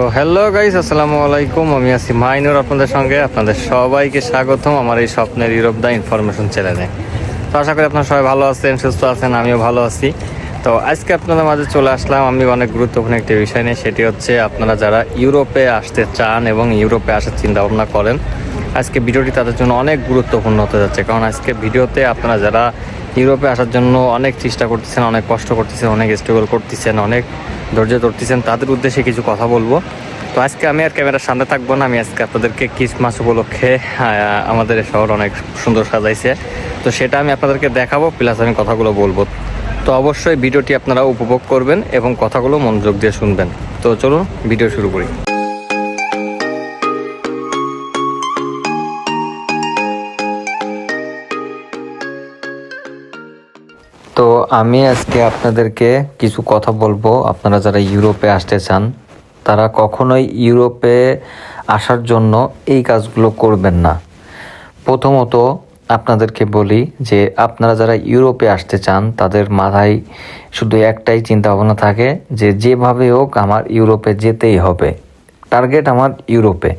তো hello guys আসসালামু আলাইকুম। আমি আছি মাইনুর আপনাদের সঙ্গে। আপনাদের সবাইকে স্বাগতম আমার এই স্বপ্নের ইউরোপ দা ইনফরমেশন চ্যানেলে। তো আশা করি আপনারা সবাই ভালো আছেন, সুস্থ আছেন, আমিও ভালো আছি। তো আজকে আপনাদের মাঝে চলে আসলাম আমি অনেক গুরুত্বপূর্ণ একটি বিষয় নিয়ে, সেটি হচ্ছে আপনারা যারা ইউরোপে আসতে চান এবং ইউরোপে আসার চিন্তা ভাবনা করেন, আজকে ভিডিওটি তাদের জন্য অনেক গুরুত্বপূর্ণ হতে যাচ্ছে। কারণ আজকে ভিডিওতে আপনারা যারা ইউরোপে আসার জন্য অনেক চেষ্টা করতেছেন, অনেক কষ্ট করতেছেন, অনেক স্ট্রাগল করতেছেন, অনেক ধৈর্য ধরতেছেন। তাদের উদ্দেশ্যে কিছু কথা বলব। তো আজকে আমি আর ক্যামেরার সামনে থাকব না, আমি আজকে আপনাদেরকে ক্রিসমাস উপলক্ষে আমাদের শহর অনেক সুন্দর সাজাইছে। তো সেটা আমি আপনাদেরকে দেখাবো প্লাস আমি কথাগুলো বলব। তো অবশ্যই ভিডিওটি আপনারা উপভোগ করবেন এবং কথাগুলো মনোযোগ দিয়ে শুনবেন। তো চলুন, ভিডিও শুরু করি। আমি আজকে আপনাদেরকে কিছু কথা বলব। আপনারা যারা ইউরোপে আসতে চান, তারা কখনোই ইউরোপে আসার জন্য এই কাজগুলো করবেন না। প্রথমত আপনাদেরকে বলি যে, আপনারা যারা ইউরোপে আসতে চান, তাদের মাথায় শুধু একটাই চিন্তা ভাবনা থাকে যে, যেভাবে হোক আমার ইউরোপে যেতেই হবে। টার্গেট আমার ইউরোপে।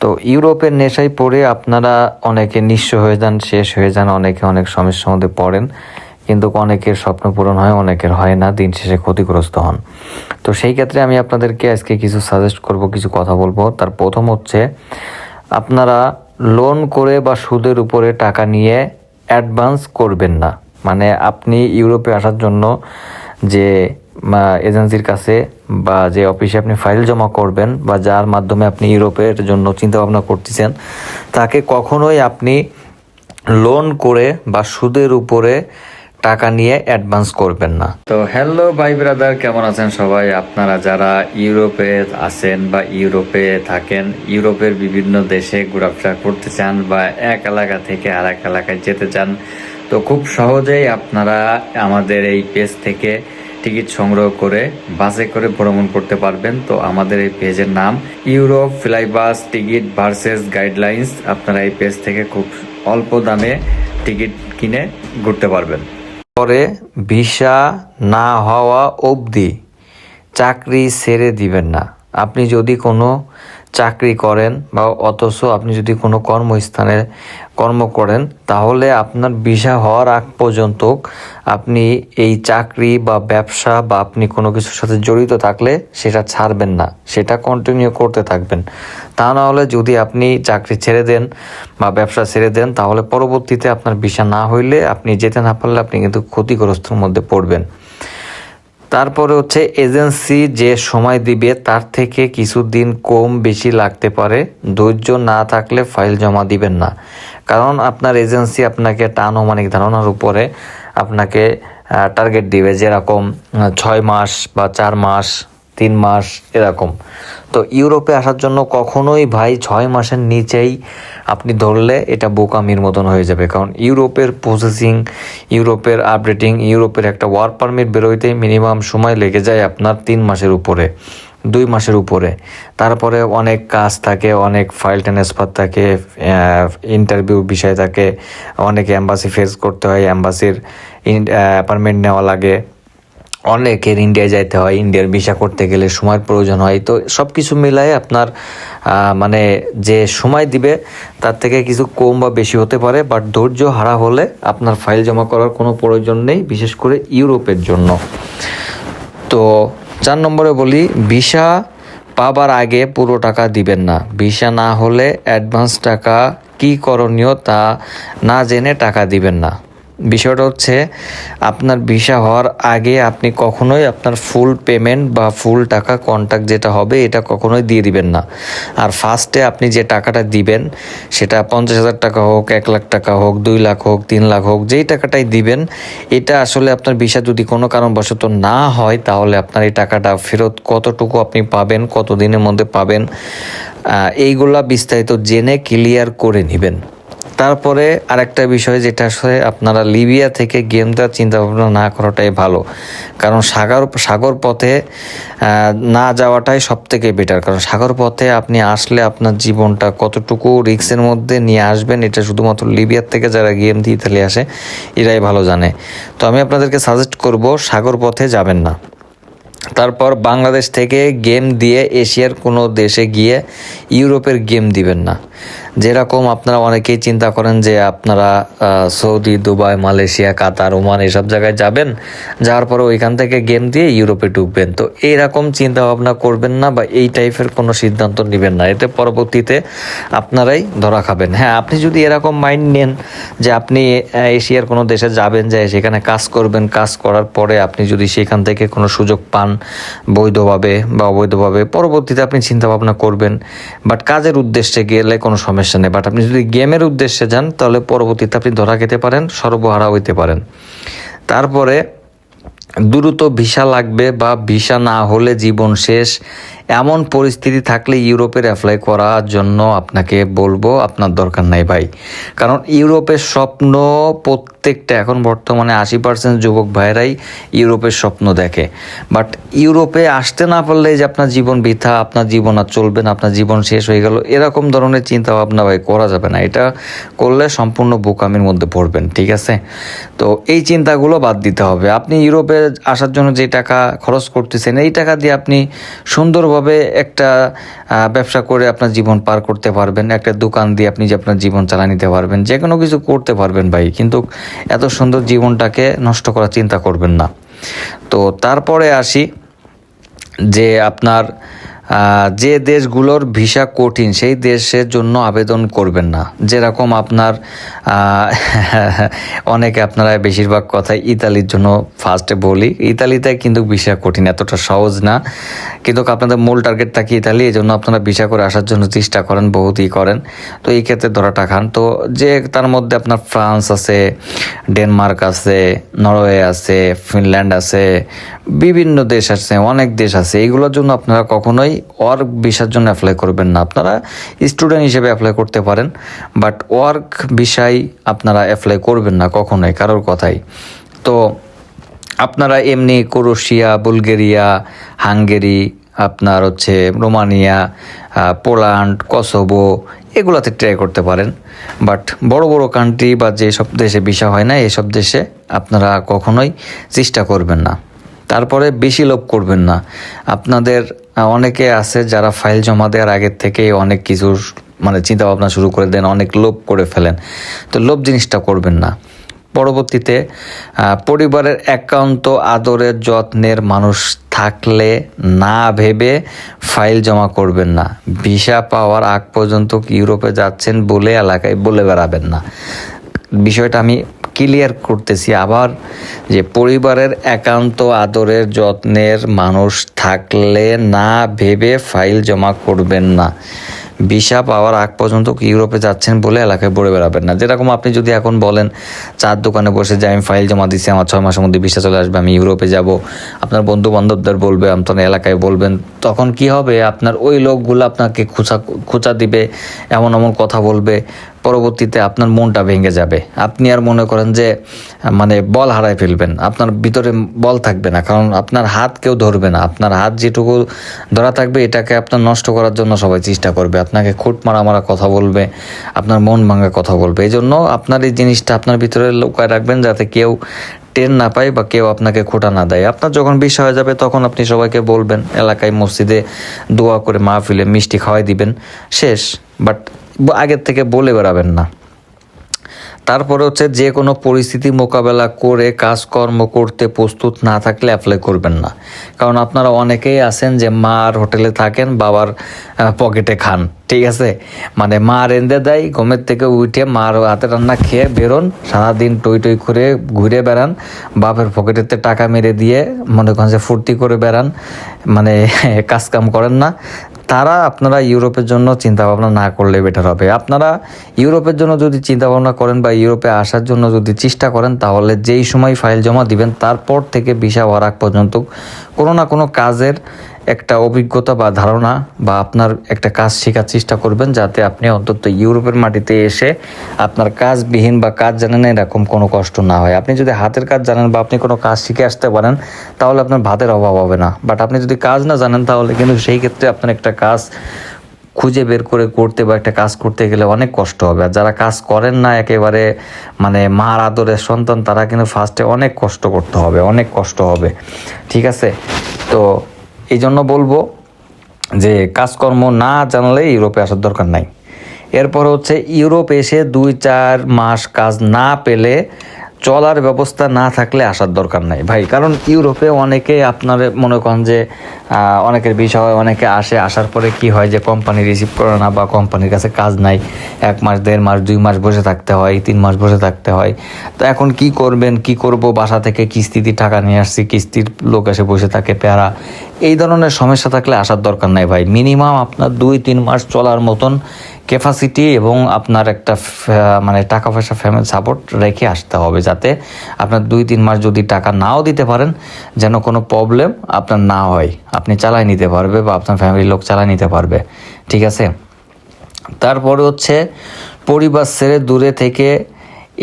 তো ইউরোপের নেশায় পড়ে আপনারা অনেকে নিঃস্ব হয়ে যান, শেষ হয়ে যান, অনেকে অনেক সমস্যার মধ্যে পড়েন। কিন্তু অনেকের স্বপ্ন পূরণ হয়, অনেকের হয় না, দিন শেষে ক্ষতিগ্রস্ত হন। তো সেই ক্ষেত্রে আমি আপনাদেরকে আজকে কিছু সাজেস্ট করব, কিছু কথা বলব। তার প্রথম হচ্ছে, আপনারা লোন করে বা সুদের উপরে টাকা নিয়ে অ্যাডভান্স করবেন না। মানে আপনি ইউরোপে আসার জন্য যে এজেন্সির কাছে বা যে অফিসে আপনি ফাইল জমা করবেন বা যার মাধ্যমে আপনি ইউরোপের জন্য চিন্তা ভাবনা করতেছেন, তাকে কখনোই আপনি লোন করে বা সুদের উপরে টাকা নিয়ে অ্যাডভান্স করবেন না। তো হ্যালো ভাই ব্রাদার কেমন আছেন সবাই? আপনারা যারা ইউরোপে আছেন বা ইউরোপে থাকেন, ইউরোপের বিভিন্ন দেশে ঘোরাফেরা করতে চান বা এক এলাকা থেকে আর এক এলাকায় যেতে চান, তো খুব সহজেই আপনারা আমাদের এই পেজ থেকে টিকিট সংগ্রহ করে, বাসে করে ভ্রমণ করতে পারবেন। তো আমাদের এই পেজের নাম Europe flybus ticket versus guidelines আপনারা এই পেজ থেকে খুব অল্প দামে টিকিট কিনে ঘুরতে পারবেন। পরে ভিসা না হওয়া অবধি চাকরি ছেড়ে দিবেন না। আপনি যদি কোনো চাকরি করেন বা অথচ আপনি যদি কোনো কর্মস্থানে কর্ম করেন, তাহলে আপনার ভিসা হওয়ার আগ পর্যন্ত আপনি এই চাকরি বা ব্যবসা বা আপনি কোনো কিছুর সাথে জড়িত থাকলে সেটা ছাড়বেন না, সেটা কন্টিনিউ করতে থাকবেন। তা না হলে যদি আপনি চাকরি ছেড়ে দেন বা ব্যবসা ছেড়ে দেন, তাহলে পরবর্তীতে আপনার ভিসা না হইলে আপনি যেতে না পারলে আপনি কিন্তু ক্ষতিগ্রস্তর মধ্যে পড়বেন। তারপরে হচ্ছে এজেন্সি যে সময় দিবে, তার থেকে কিছুদিন কম বেশি লাগতে পারে। ধৈর্য না থাকলে ফাইল জমা দিবেন না। কারণ আপনার এজেন্সি আপনাকে একটা আনুমানিক ধারণার উপরে আপনাকে টার্গেট দিবে যেরকম ছয় মাস বা চার মাস, তিন মাস, এরকম। তো ইউরোপে আসার জন্য কখনোই ভাই ছয় মাসের নিচেই আপনি ধরলে এটা বোকামির মতন হয়ে যাবে। কারণ ইউরোপের প্রসেসিং ইউরোপের আপডেটিং ইউরোপের একটা ওয়ার্ক পারমিট বেরোইতে মিনিমাম সময় লেগে যায় আপনার তিন মাসের উপরে, দুই মাসের উপরে। তারপরে অনেক কাজ থাকে, অনেক ফাইল ট্রান্সফার থাকে ইন্টারভিউ বিষয় থাকে, অনেক অ্যাম্বাসি ফেস করতে হয় অ্যাম্বাসির অ্যাপার্টমেন্ট নেওয়া লাগে। অনেকের ইন্ডিয়া যাইতে হয় ইন্ডিয়ার ভিসা করতে গেলে সময়ের প্রয়োজন হয়। তো সব কিছু মিলাই আপনার মানে যে সময় দিবে, তার থেকে কিছু কম বা বেশি হতে পারে বাট ধৈর্য হারা হলে আপনার ফাইল জমা করার কোনো প্রয়োজন নেই, বিশেষ করে ইউরোপের জন্য। তো চার নম্বরে বলি ভিসা পাবার আগে পুরো টাকা দিবেন না। ভিসা না হলে অ্যাডভান্স টাকা কি করণীয় তা না জেনে টাকা দিবেন না। বিষয়টা হচ্ছে আপনার ভিসা হওয়ার আগে আপনি কখনোই আপনার ফুল পেমেন্ট বা ফুল টাকা কন্ট্যাক্ট যেটা হবে, এটা কখনোই দিয়ে দিবেন না। আর ফার্স্টে আপনি যে টাকাটা দিবেন, সেটা পঞ্চাশ হাজার টাকা হোক, এক লাখ টাকা হোক, দুই লাখ হোক, তিন লাখ হোক, যেই টাকাটাই দিবেন, এটা আসলে আপনার ভিসা যদি কোনো কারণবশত না হয়, তাহলে আপনার এই টাকাটা ফেরত কতটুকু আপনি পাবেন কত দিনের মধ্যে পাবেন এইগুলা বিস্তারিত জেনে ক্লিয়ার করে নেবেন। তারপরে আরেকটা বিষয় যেটা আসলে আপনারা লিবিয়া থেকে গেম দেওয়ার চিন্তা ভাবনা না করাটাই ভালো। কারণ সাগর সাগর পথে না যাওয়াটাই সব থেকে বেটার কারণ সাগর পথে আপনি আসলে আপনার জীবনটা কতটুকু রিক্সের মধ্যে নিয়ে আসবেন, এটা শুধুমাত্র লিবিয়ার থেকে যারা গেম দিয়ে ইতালি আসে, এরাই ভালো জানে। তো আমি আপনাদেরকে সাজেস্ট করব, সাগর পথে যাবেন না। তারপর বাংলাদেশ থেকে গেম দিয়ে এশিয়ার কোনো দেশে গিয়ে ইউরোপের গেম দিবেন না। যেরকম আপনারা অনেকেই চিন্তা করেন যে আপনারা Saudi, Dubai, Malaysia, Qatar, Oman এসব জায়গায় যাবেন, যাওয়ার পরে ওইখান থেকে গেম দিয়ে ইউরোপে ঢুকবেন। তো এইরকম চিন্তা ভাবনা করবেন না বা এই টাইপের কোনো সিদ্ধান্ত নেবেন না। এতে পরবর্তীতে আপনারাই ধরা খাবেন। হ্যাঁ আপনি যদি এরকম মাইন্ড নেন যে আপনি এশিয়ার কোনো দেশে যাবেন, যে সেখানে কাজ করবেন, কাজ করার পরে আপনি যদি সেখান থেকে কোনো সুযোগ পান, বৈধভাবে বা অবৈধভাবে, পরবর্তীতে আপনি চিন্তা ভাবনা করবেন। বাট কাজের উদ্দেশ্যে গেলে কোনো সমস্যা নেই। বাট আপনি যদি গেমের উদ্দেশ্যে যান, তাহলে পরবর্তীতে আপনি ধরা খেতে পারেন সর্বহারা হইতে পারেন। তারপরে দ্রুত ভিসা লাগবে বা ভিসা না হলে জীবন শেষ এমন পরিস্থিতি থাকলে ইউরোপের অ্যাপ্লাই করার জন্য আপনাকে বলব, আপনার দরকার নাই ভাই। কারণ ইউরোপের স্বপ্ন প্রত্যেকটা, এখন বর্তমানে আশি পার্সেন্ট যুবক ভাইরাই ইউরোপের স্বপ্ন দেখে। বাট ইউরোপে আসতে না পারলে যে আপনার জীবন বৃথা, আপনার জীবন আর চলবে না, আপনার জীবন শেষ হয়ে গেল, এরকম ধরনের চিন্তা ভাবনা ভাই করা যাবে না। এটা করলে সম্পূর্ণ বোকামির মধ্যে পড়বেন, ঠিক আছে? তো এই চিন্তাগুলো বাদ দিতে হবে। আপনি ইউরোপে আসার জন্য যে টাকা খরচ করতেছেন, এই টাকা দিয়ে আপনি সুন্দরভাবে একটা ব্যবসা করে আপনার জীবন পার করতে পারবেন। একটা দোকান দিয়ে আপনি যে আপনার জীবন চালা নিতে পারবেন। যে কোনো কিছু করতে পারবেন ভাই। কিন্তু এত সুন্দর জীবনটাকে নষ্ট করার চিন্তা করবেন না। তো তারপরে আসি যে আপনার যে দেশগুলোর ভিসা কঠিন, সেই দেশের জন্য আবেদন করবেন না। যেরকম আপনার অনেকে আপনারা বেশিরভাগ কথাই ইতালির জন্য ফার্স্টে বলি। ইতালিতে কিন্তু ভিসা কঠিন, এতটা সহজ না। কিন্তু আপনাদের মূল টার্গেট থাকে ইতালি? এই জন্য আপনারা ভিসা করে আসার জন্য চেষ্টা করেন, বহুতই করেন। তো এই ক্ষেত্রে ধরাটা খান। তো যে তার মধ্যে আপনার ফ্রান্স আছে, ডেনমার্ক আছে, নরওয়ে আছে, ফিনল্যান্ড আছে, বিভিন্ন দেশ আছে, অনেক দেশ আছে। এইগুলোর জন্য আপনারা কখনোই ওয়ার্ক ভিসার জন্য অ্যাপ্লাই করবেন না। আপনারা স্টুডেন্ট হিসেবে অ্যাপ্লাই করতে পারেন বাট ওয়ার্ক ভিসায় আপনারা অ্যাপ্লাই করবেন না কখনোই, কারোর কথাই। তো আপনারা এমনি ক্রোশিয়া, বুলগেরিয়া, হাঙ্গেরি, আপনার হচ্ছে রোমানিয়া পোল্যান্ড, কসোভো এগুলাতে ট্রাই করতে পারেন। বাট বড় বড় কান্ট্রি বা যেসব দেশে ভিসা হয় না, এসব দেশে আপনারা কখনোই চেষ্টা করবেন না। তারপরে বেশি লোভ করবেন না। আপনাদের অনেকে আছে যারা ফাইল জমা দেওয়ার আগের থেকে অনেক কিছুর মানে চিন্তা ভাবনা শুরু করে দেন, অনেক লোভ করে ফেলেন। তো লোভ জিনিসটা করবেন না। পরবর্তীতে পরিবারের একান্ত আদরের যত্নের মানুষ থাকলে না ভেবে ফাইল জমা করবেন না। ভিসা পাওয়ার আগ পর্যন্ত ইউরোপে যাচ্ছেন বলে এলাকায় বলে বেড়াবেন না। বিষয়টা আমি ক্লিয়ার করতেছি, আবার যে পরিবারের একান্ত আদরের যত্নের মানুষ থাকলে না ভেবে ফাইল জমা করবেন না। ভিসা পাওয়ার আগ পর্যন্ত ইউরোপে যাচ্ছেন বলে এলাকায় বলে বেড়াবেন না। যেরকম আপনি যদি এখন বলেন, চার দোকানে বসে যে আমি ফাইল জমা দিচ্ছি আমার ছয় মাসের মধ্যে ভিসা চলে আসবে, আমি ইউরোপে যাব, আপনার বন্ধু বান্ধবদের বলবে, আপনার এলাকায় বলবেন, তখন কি হবে? আপনার ওই লোকগুলো আপনাকে খুচা খুচা দিবে, এমন এমন কথা বলবে। পরবর্তীতে আপনার মনটা ভেঙে যাবে। আপনি আর মনে করেন যে মানে বল হারায় ফেলবেন। আপনার ভিতরে বল থাকবে না, কারণ আপনার হাত কেউ ধরবে না। আপনার হাত যেটুকু ধরা থাকবে, এটাকে আপনার নষ্ট করার জন্য সবাই চেষ্টা করবে। আপনাকে খুঁট মারা মারা কথা বলবে, আপনার মন ভাঙা কথা বলবে। এই জন্য আপনার এই জিনিসটা আপনার ভিতরে লুকায় রাখবেন, যাতে কেউ টের না পায় বা কেউ আপনাকে খোটা না দেয়। আপনার যখন বিষয় হয়ে যাবে, তখন আপনি সবাইকে বলবেন, এলাকায় মসজিদে দোয়া করে মাহফিলে মিষ্টি খাওয়াই দিবেন, শেষ। বাট আগের থেকে বলে বেড়াবেন না। তারপরে হচ্ছে যে কোনো পরিস্থিতি মোকাবেলা করে, কাজকর্ম করতে প্রস্তুত না থাকলে অ্যাপ্লাই করবেন না। কারণ আপনারা অনেকেই আছেন যে মার হোটেলে থাকেন, বাবার পকেটে খান। ঠিক আছে? মানে মা রেঁধে দেয়, ঘুমের থেকে উঠে মার হাতে রান্না খেয়ে বেরোন, সারাদিন টই টই করে ঘুরে বেড়ান, বাপের পকেটেতে টাকা মেরে দিয়ে মনে করেন যে ফুর্তি করে বেড়ান মানে কাজ কাম করেন না। তারা আপনারা ইউরোপের জন্য চিন্তা ভাবনা না করলে বেটার হবে। আপনারা ইউরোপের জন্য যদি চিন্তা ভাবনা করেন বা ইউরোপে আসার জন্য যদি চেষ্টা করেন, তাহলে যেই সময় ফাইল জমা দিবেন, তারপর থেকে ভিসা হওয়ার আগ পর্যন্ত কোনো না কোনো কাজের একটা অভিজ্ঞতা বা ধারণা বা আপনার একটা কাজ শেখার চেষ্টা করবেন যাতে আপনি অন্তত ইউরোপের মাটিতে এসে আপনার কাজবিহীন বা কাজ জানেন এরকম কোনো কষ্ট না হয়। আপনি যদি হাতের কাজ জানেন বা আপনি কোনো কাজ শিখে আসতে পারেন, তাহলে আপনার ভাতের অভাব হবে না। বাট আপনি যদি কাজ না জানেন, তাহলে কিন্তু সেই ক্ষেত্রে আপনার একটা কাজ খুঁজে বের করে করতে বা একটা কাজ করতে গেলে অনেক কষ্ট হবে। আর যারা কাজ করেন না একেবারে মানে মার আদরের সন্তান, তারা কিন্তু ফার্স্টে অনেক কষ্ট করতে হবে, অনেক কষ্ট হবে। ঠিক আছে? তো এই জন্য বলব যে কাজকর্ম না জানলে ইউরোপে আসার দরকার নাই। এরপর হচ্ছে ইউরোপ এসে দুই চার মাস কাজ না পেলে চলার ব্যবস্থা না থাকলে আসার দরকার নাই। ভাই, কারণ ইউরোপে অনেকে আপনার মনে করেন যে অনেকের বিষয় অনেকে আসে, আসার পরে কি হয় যে কোম্পানি রিসিভ করে না বা কোম্পানির কাছে কাজ নাই। এক মাস, দেড় মাস, দুই মাস বসে থাকতে হয়, তিন মাস বসে থাকতে হয়। তো এখন কি করবেন, কি করব, বাসা থেকে কিস্তিতে টাকা নিয়ে আসছি, কিস্তির লোক এসে বসে থাকে, প্যারা। এই ধরনের সমস্যা থাকলে আসার দরকার নাই ভাই। মিনিমাম আপনার দুই, তিন মাস চলার মতন ক্যাপাসিটি এবং আপনার একটা মানে টাকা পয়সা ফ্যামিলি সাপোর্ট রেখে আসতে হবে যাতে আপনার দুই তিন মাস যদি টাকা নাও দিতে পারেন, যেন কোনো প্রবলেম আপনার না হয়। আপনি চালাই নিতে পারবে বা আপনার ফ্যামিলির লোক চালাই নিতে পারবে। ঠিক আছে? তারপরে হচ্ছে পরিবার ছেড়ে দূরে থেকে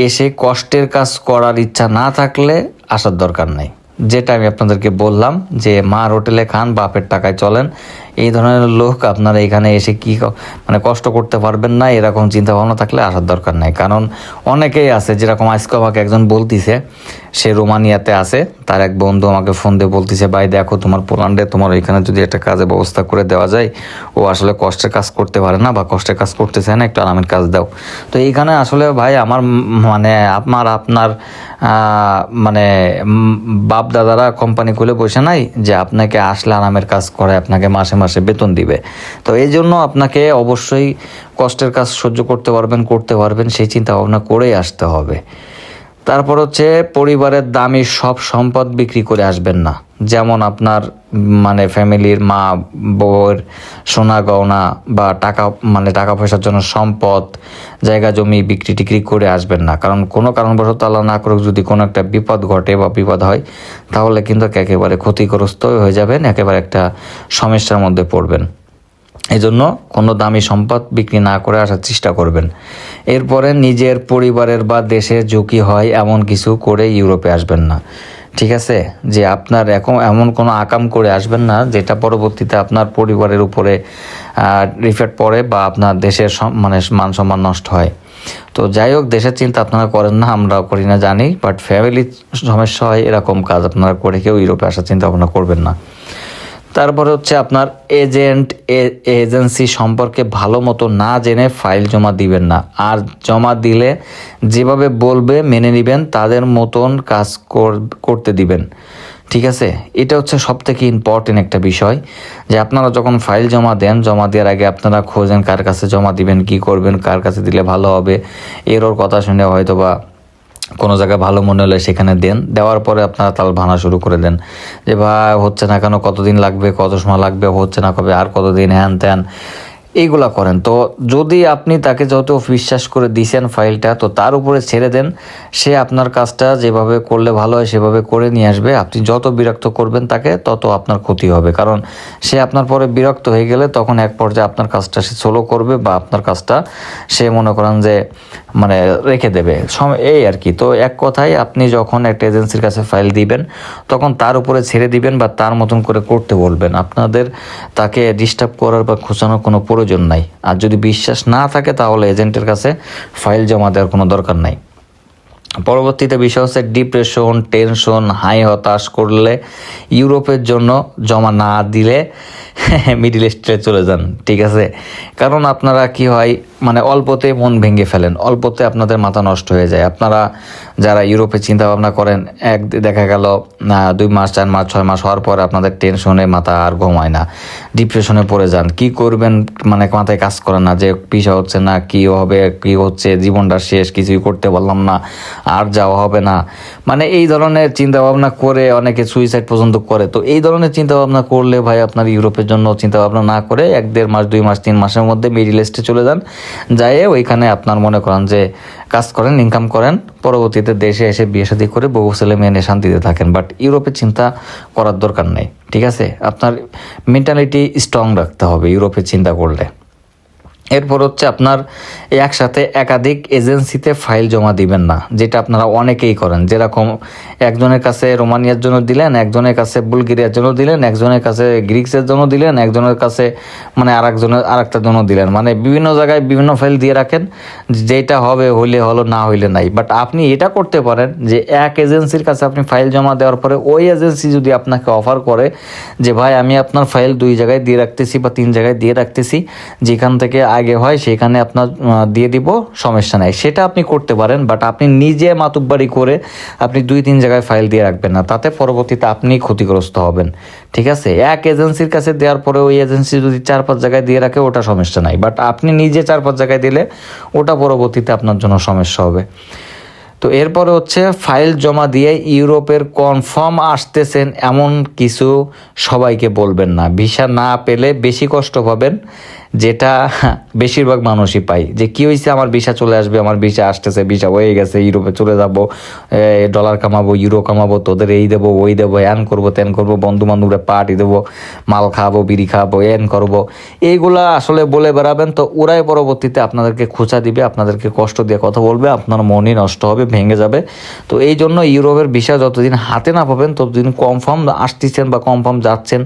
এসে কষ্টের কাজ করার ইচ্ছা না থাকলে আসার দরকার নাই। যেটা আমি আপনাদেরকে বললাম যে মার হোটেলে খান, বাপের টাকায় চলেন এই ধরনের লোক আপনারা এখানে এসে কি মানে কষ্ট করতে পারবেন না, এরকম চিন্তা ভাবনা থাকলে আসার দরকার নাই। কারণ অনেকেই আছে, যেরকম আজকে আমাকে একজন বলতিছে, সে রোমানিয়াতে আছে, তার এক বন্ধু আমাকে ফোন দিয়ে বলতিছে, ভাই, দেখো তোমার পোল্যান্ডে, তোমার ওইখানে যদি একটা কাজের ব্যবস্থা করে দেওয়া যায়, ও আসলে কষ্টের কাজ করতে পারে না বা কষ্টের কাজ করতে চায় না, একটু আরামের কাজ দাও। তো এইখানে আসলে ভাই, আমার মানে আমার, আপনার মানে বাপ দাদারা কোম্পানি খুলে বসে নাই যে আপনাকে আসলে আরামের কাজ করে আপনাকে মাসে মাসে বেতন দিবে। তো এই জন্য আপনাকে অবশ্যই কষ্টের কাজ সহ্য করতে পারবেন করতে পারবেন, সেই চিন্তা ভাবনা করেই আসতে হবে। তারপর হচ্ছে পরিবারের দামি সব সম্পদ বিক্রি করে আসবেন না। যেমন আপনার মানে ফ্যামিলির মা বউয়ের সোনা গয়না বা টাকা মানে টাকা পয়সার জন্য সম্পদ, জায়গা জমি বিক্রি টিক্রি করে আসবেন না। কারণ কোনো কারণবশত আল্লাহ না করুক যদি কোনো একটা বিপদ ঘটে বা বিপদ হয়, তাহলে কিন্তু একেবারে ক্ষতিগ্রস্ত হয়ে যাবেন, একেবারে একটা সমস্যার মধ্যে পড়বেন। এই জন্য কোনো দামি সম্পদ বিক্রি না করে আসার চেষ্টা করবেন। এরপরে নিজের পরিবারের বা দেশের ঝুঁকি হয় এমন কিছু করে ইউরোপে আসবেন না। ঠিক আছে? যে আপনার এখন এমন কোনো আকাম করে আসবেন না, যেটা পরবর্তীতে আপনার পরিবারের উপরে রিফেক্ট পড়ে বা আপনার দেশের মানে মান সম্মান নষ্ট হয়। তো যাই হোক, দেশের চিন্তা আপনারা করেন না, আমরাও করি না, জানি বাট ফ্যামিলির সমস্যা হয় এরকম কাজ আপনারা করে কেউ ইউরোপে আসার চিন্তা ভাবনা করবেন না। তারপরে হচ্ছে আপনার এজেন্ট এজেন্সি সম্পর্কে ভালো মতো না জেনে ফাইল জমা দিবেন না। আর জমা দিলে যেভাবে বলবে, মেনে নেবেন, তাদের মতন কাজ কর- করতে দিবেন। ঠিক আছে? এটা হচ্ছে সব থেকে ইম্পর্টেন্ট একটা বিষয় যে আপনারা যখন ফাইল জমা দেন, জমা দেওয়ার আগে আপনারা খোঁজেন কার কাছে জমা দিবেন, কি করবেন, কার কাছে দিলে ভালো হবে। এর ওর কথা শুনে হয়তো বা কোনো জায়গায় ভালো মনে হলে সেখানে দেন। দেওয়ার পরে আপনারা তাল ভাঙা শুরু করে দেন। যে ভাই, হচ্ছে না কেন? কতদিন লাগবে? কত সময় লাগবে? হচ্ছে না কবে? আর কতদিন? হ্যান ত্যান। এইগুলা করেন। তো যদি আপনি তাকে যত বিশ্বাস করে দিছেন ফাইলটা, তো তার উপরে ছেড়ে দেন। সে আপনার কাজটা যেভাবে করলে ভালো হয় সেভাবে করে নিয়ে আসবে। আপনি যত বিরক্ত করবেন তাকে, তত আপনার ক্ষতি হবে। কারণ সে আপনার পরে বিরক্ত হয়ে গেলে তখন এক পর্যায়ে আপনার কাজটা সে সোলো করবে বা আপনার কাজটা সে মনে করেন যে মানে রেখে দেবে। এই আর কি। তো এক কথায় আপনি যখন একটা এজেন্সির কাছে ফাইল দিবেন, তখন তার উপরে ছেড়ে দিবেন বা তার মতন করে করতে বলবেন। আপনাদের তাকে ডিস্টার্ব করার বা খোঁচানোর কোনো প্রয়োজন নাই। আর যদি বিশ্বাস না থাকে, তাহলে এজেন্টের কাছে ফাইল জমা দেওয়ার কোনো দরকার নাই। পরবর্তীতে বিষয় হচ্ছে, ডিপ্রেশন, টেনশন, হাই হতাশ করলে ইউরোপের জন্য জমা না দিলে মিডিল ইস্টে চলে যান, ঠিক আছে? কারণ আপনারা কি হয় মানে অল্পতে মন ভেঙে ফেলেন, অল্পতে আপনাদের মাথা নষ্ট হয়ে যায়। আপনারা যারা ইউরোপে চিন্তা ভাবনা করেন, এক দেখা গেল দুই মাস, চার মাস, ছয় মাস হওয়ার পরে আপনাদের টেনশনে মাথা আর ঘুমায় না ডিপ্রেশনে পড়ে যান। কি করবেন মানে মাথায় কাজ করেন না যে পিসা হচ্ছে না, কি হবে, কি হচ্ছে, জীবনটা শেষ, কিছুই করতে পারলাম না, আর যাওয়া হবে না। মানে এই ধরনের চিন্তা ভাবনা করে অনেকে সুইসাইড পর্যন্ত করে। তো এই ধরনের চিন্তা ভাবনা করলে ভাই আপনার ইউরোপের জন্য চিন্তা ভাবনা না করে এক দেড় মাস, দুই মাস, তিন মাসের মধ্যে মিডিল ইস্টে চলে যান। যাইয়ে ওইখানে আপনার মনে করেন যে কাজ করেন ইনকাম করেন, পরবর্তীতে দেশে এসে বিয়ে শাদী করে বহু ছেলে মেয়ে নিয়ে শান্তিতে থাকেন। বাট ইউরোপে চিন্তা করার দরকার নেই, ঠিক আছে? আপনার মেন্টালিটি স্ট্রং রাখতে হবে ইউরোপে চিন্তা করলে। এরপর হচ্ছে আপনার একসাথে একাধিক এজেন্সিতে ফাইল জমা দিবেন না, যেটা আপনারা অনেকেই করেন। যেরকম একজনের কাছে রোমানিয়ার জন্য দিলেন, একজনের কাছে বুলগেরিয়ার জন্য দিলেন, একজনের কাছে গ্রিক্সের জন্য দিলেন, একজনের কাছে মানে আর একজনের আর একটার জন্য দিলেন। মানে বিভিন্ন জায়গায় বিভিন্ন ফাইল দিয়ে রাখেন, যেটা হবে হইলে হলো, না হইলে নাই। বাট আপনি এটা করতে পারেন যে এক এজেন্সির কাছে আপনি ফাইল জমা দেওয়ার পরে ওই এজেন্সি যদি আপনাকে অফার করে যে, ভাই, আমি আপনার ফাইল দুই জায়গায় দিয়ে রাখতেছি বা তিন জায়গায় দিয়ে রাখতেছি, যেখান থেকে আগে হয়, সেখানে আপনার দিয়ে দিব, সমস্যা নাই। সেটা আপনি করতে পারেন বাট আপনি নিজে মাতুব্বাড়ি করে আপনি দুই, তিন জায়গায় ফাইল দিয়ে রাখবেন না। তাতে পরবর্তীতে আপনি ক্ষতিগ্রস্ত হবেন। ঠিক আছে? এক এজেন্সির কাছে দেওয়ার পরে ওই এজেন্সি যদি চার, পাঁচ জায়গায় দিয়ে রাখে, ওটা সমস্যা নাই। বাট আপনি নিজে চার, পাঁচ জায়গায় দিলে ওটা পরবর্তীতে আপনার জন্য সমস্যা হবে। তো এরপরে হচ্ছে ফাইল জমা দিয়ে ইউরোপের কনফার্ম আসতেছেন এমন কিছু সবাইকে বলবেন না। ভিসা না পেলে বেশি কষ্ট পাবেন। যেটা বেশিরভাগ মানুষই পায় যে, কি হয়েছে আমার ভিসা চলে আসবে, আমার ভিসা আসতেছে, ভিসা হয়ে গেছে, ইউরোপে চলে যাব ডলার কামাবো ইউরো কামাবো, তোদের এই দেবো, ওই দেবো, এন করব, তেন করব বন্ধু বান্ধবরা পার্টি দেবো, মাল খাব, বিড়ি খাব, এন করব। এইগুলা আসলে বলে বেড়াবেন তো ওরাই পরবর্তীতে আপনাদেরকে খোঁচা দিবে, আপনাদেরকে কষ্ট দিয়ে কথা বলবে, আপনার মনই নষ্ট হবে, ভেঙে যাবে। তো এই জন্য ইউরোপের ভিসা যতদিন হাতে না পাবেন, ততদিন কনফার্ম আসতেছেন বা কনফার্ম যাচ্ছেন,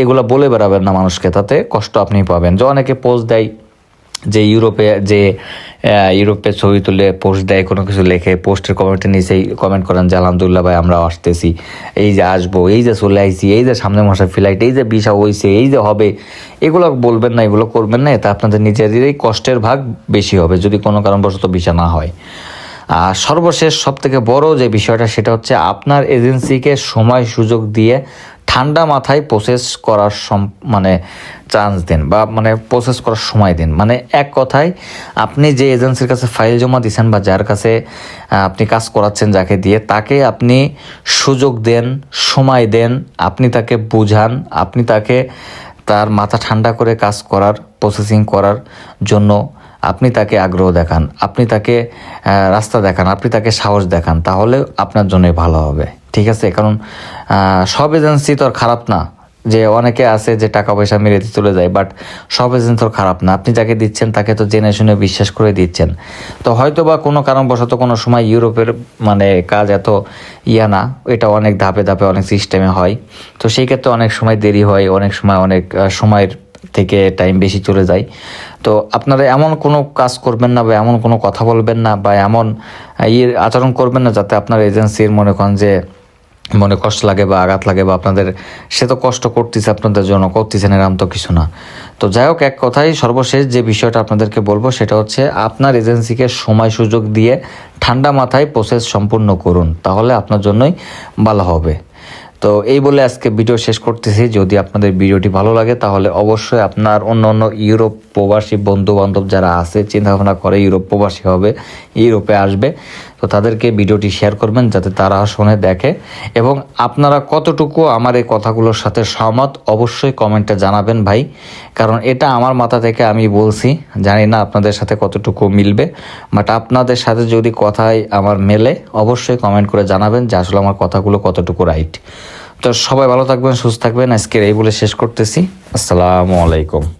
এগুলা বলে বেড়াবেন না মানুষকে, তাতে কষ্ট আপনি পাবেন। যে অনেকে পোস্ট দেয় যে ইউরোপে যে ইউরোপে ছবি তুলে পোস্ট দেয়, কোনো কিছু লেখে পোস্টের কমেন্টের নিচেই কমেন্ট করেন যে, আলহামদুলিল্লাহ ভাই আমরা আসতেছি। এই যে আসব, এই যে চলে আইছি, এই যে সামনে মাসে ফ্লাইট এই যে ভিসা হইছে, এই যে হবে। এগুলো বলবেন না, এগুলো করবেন না, এতে আপনাদের নিজেদেরই কষ্টের ভাগ বেশি হবে, যদি কোনো কারণবশত ভিসা না হয়। আর সর্বশেষ সব থেকে বড় যে বিষয়টা, সেটা হচ্ছে আপনার এজেন্সিকে সময় সুযোগ দিয়ে ঠান্ডা মাথায় প্রসেস করার মানে চান্স দিন বা মানে প্রসেস করার সময় দিন। মানে এক কথায় আপনি যে এজেন্সির কাছে ফাইল জমা দিচ্ছেন বা যার কাছে আপনি কাজ করাচ্ছেন যাকে দিয়ে, তাকে আপনি সুযোগ দেন, সময় দেন, আপনি তাকে বুঝান, আপনি তাকে তার মাথা ঠান্ডা করে কাজ করার প্রসেসিং করার জন্য আপনি তাকে আগ্রহ দেখান, আপনি তাকে রাস্তা দেখান, আপনি তাকে সাহস দেখান, তাহলে আপনার জন্যই ভালো হবে। ঠিক আছে? কারণ সব এজেন্সি তো আর খারাপ না। যে অনেকে আছে যে টাকা পয়সা মেরে দিয়ে চলে যায় বাট সব এজেন্সি তো খারাপ না। আপনি যাকে দিচ্ছেন তাকে তো জেনে শুনে বিশ্বাস করে দিচ্ছেন। তো হয়তো বা কোনো কারণবশত কোনো সময় ইউরোপের মানে কাজ এত ইয়া না, এটা অনেক ধাপে ধাপে অনেক সিস্টেমে হয়। তো সেই ক্ষেত্রে অনেক সময় দেরি হয়, অনেক সময় অনেক সময়ের থেকে টাইম বেশি চলে যায়। তো আপনারা এমন কোনো কাজ করবেন না বা এমন কোনো কথা বলবেন না বা এমন আহ, ইয়ে আচরণ করবেন না যাতে আপনার এজেন্সির মনে করেন যে মনে কষ্ট লাগে বা আঘাত লাগে বা আপনাদের সে তো কষ্ট করতেছে আপনাদের জন্য করতেছেন এরকম তো কিছু না। তো যাই হোক এক কথাই সর্বশেষ যে বিষয়টা আপনাদেরকে বলব সেটা হচ্ছে আপনার এজেন্সিকে সময় সুযোগ দিয়ে ঠান্ডা মাথায় প্রসেস সম্পূর্ণ করুন তাহলে আপনার জন্যই ভালো হবে। তো এই বলে আজকে ভিডিও শেষ করতেছি। যদি আপনাদের ভিডিওটি ভালো লাগে, তাহলে অবশ্যই আপনার অন্য অন্য ইউরোপ প্রবাসী বন্ধু বান্ধব যারা আছে চিন্তা ভাবনা করে ইউরোপ প্রবাসী হবে, ইউরোপে আসবে। তো তাদেরকে ভিডিওটি শেয়ার করবেন যাতে তারা শুনে দেখে এবং আপনারা কতটুকু আমার এই কথাগুলোর সাথে সহমত অবশ্যই কমেন্টে জানাবেন ভাই। কারণ এটা আমার মাথা থেকে আমি বলছি, জানি না আপনাদের সাথে কতটুকু মিলবে বাট আপনাদের সাথে যদি কথাই আমার মেলে, অবশ্যই কমেন্ট করে জানাবেন যে আসলে আমার কথাগুলো কতটুকু রাইট তো সবাই ভালো থাকবেন, সুস্থ থাকবেন। আজকের এই বলে শেষ করতেছি। আসসালামু আলাইকুম।